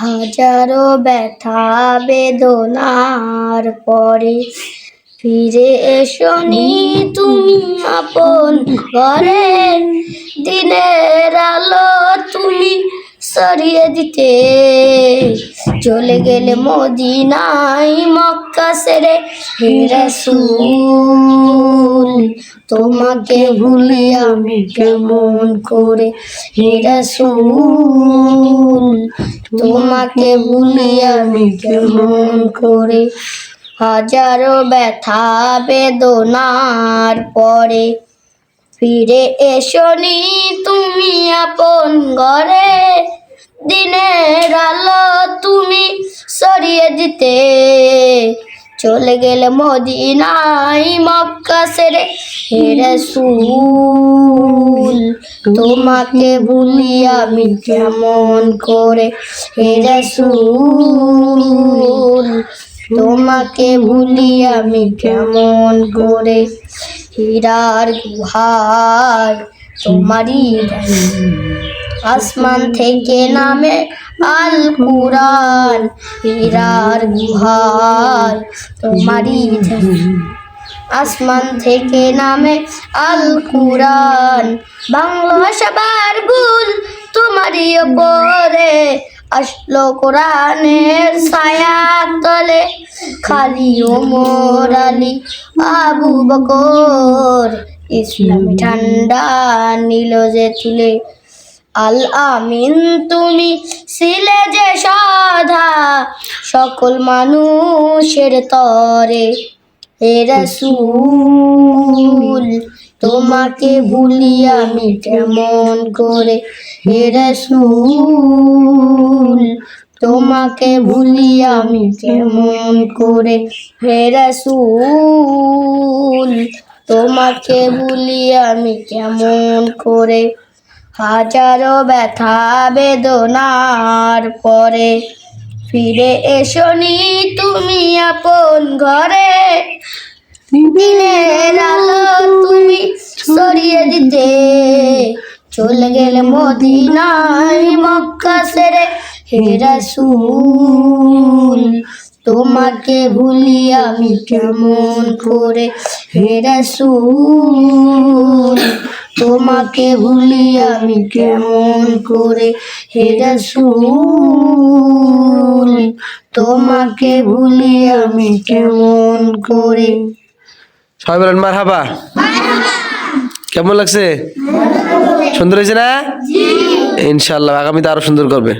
হাজারো ব্যথা বেদনার পরে ফিরে এসো নি তুমি আপন ঘরে। দিনের আলো তুমি সরিয়ে দিতে। চলে গেলে মদিনাই মক্কা সেরে হে রাসূল তোমাকে ভুলি আমি কেমন করে হে রাসূল তোমাকে ভুলি আমি কেমন করে হাজারো ব্যথা বেদনার পরে ফিরে এসনি তুমি আপন ঘরে। দিনের আলো তুমি সরিয়ে দিতে চলে গেলে মদিনাই মক্কা সেরে হে রাসূল, তোমাকে ভুলি আমি কেমন করে হে রাসূল, তোমাকে ভুলি আমি কেমন করে হীরার গুহায় তোমারই। আসমান থেকে নামে আল কুরআন, হীরার গুহার, তোমারই আসমান থেকে নামে আল কুরআন। বাংলা সবার গুল তোমারই ওপরে আসলো কোরআনের ছায়া তলে। খালি ওমর আলী, আবু বকর। ইসলাম ঠান্ডা নিল যে তুলে আল আমিন তুমি ছিলে যে সাধা সকল মানুষের তরে। হে রাসূল, তোমাকে ভুলি আমি কেমন করে? হে রাসূল, তোমাকে ভুলি আমি কেমন করে? হে রাসূল, তোমাকে ভুলি আমি কেমন করে? হাজারো ব্যথা বেদনার পরে ফিরে এসো নি তুমি আপন ঘরে। দিনের আলো তুমি সরিয়ে দিতে। চলে গেলে মদিনায় মক্কা সেরে হে রাসূল, তোমাকে ভুলি আমি কেমন করে? হে রাসূল তোমাকে ভুলি আমি কেমন করে হে রসুল তোমাকে ভুলি আমি কেমন করে? সবাই বলেন মার হাবা কেমন লাগছে? সুন্দর হয়েছে না? ইনশাল্লাহ আগামীতে আরও সুন্দর করবে।